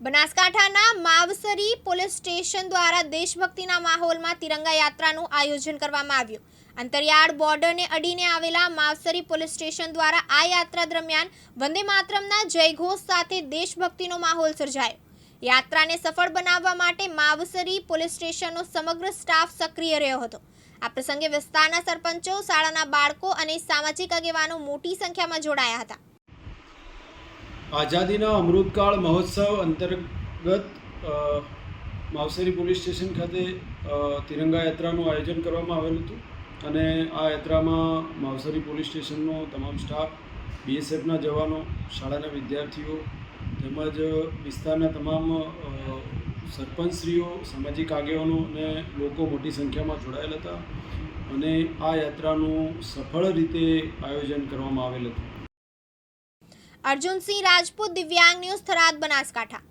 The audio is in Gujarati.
બનાસકાંઠાના માવસરી પોલીસ સ્ટેશન દ્વારા દેશભક્તિના માહોલમાં તિરંગા યાત્રાનું આયોજન કરવામાં આવ્યું. અંતરિયાળ બોર્ડરને અડીને આવેલા માવસરી પોલીસ સ્ટેશન દ્વારા આ યાત્રા દરમિયાન વંદે માતરમના જયઘોષ સાથે દેશભક્તિનો માહોલ સર્જાયો. યાત્રાને સફળ બનાવવા માટે માવસરી પોલીસ સ્ટેશનનો સમગ્ર સ્ટાફ સક્રિય રહ્યો હતો. આ પ્રસંગે વિસ્તારના સરપંચો, શાળાના બાળકો અને સામાજિક આગેવાનો મોટી સંખ્યામાં જોડાયા હતા. આઝાદીના અમૃતકાળ મહોત્સવ અંતર્ગત માવસરી પોલીસ સ્ટેશન ખાતે તિરંગા યાત્રાનું આયોજન કરવામાં આવેલું હતું અને આ યાત્રામાં માવસરી પોલીસ સ્ટેશનનો તમામ સ્ટાફ, બીએસએફના જવાનો, શાળાના વિદ્યાર્થીઓ તેમજ વિસ્તારના તમામ સરપંચશ્રીઓ, સામાજિક આગેવાનો અને લોકો મોટી સંખ્યામાં જોડાયેલા હતા અને આ યાત્રાનું સફળ રીતે આયોજન કરવામાં આવેલ હતું. અર્જુનસિંહ રાજપૂત દિવ્યાંગ ન્યૂઝ થરાદ બનાસકાંઠા.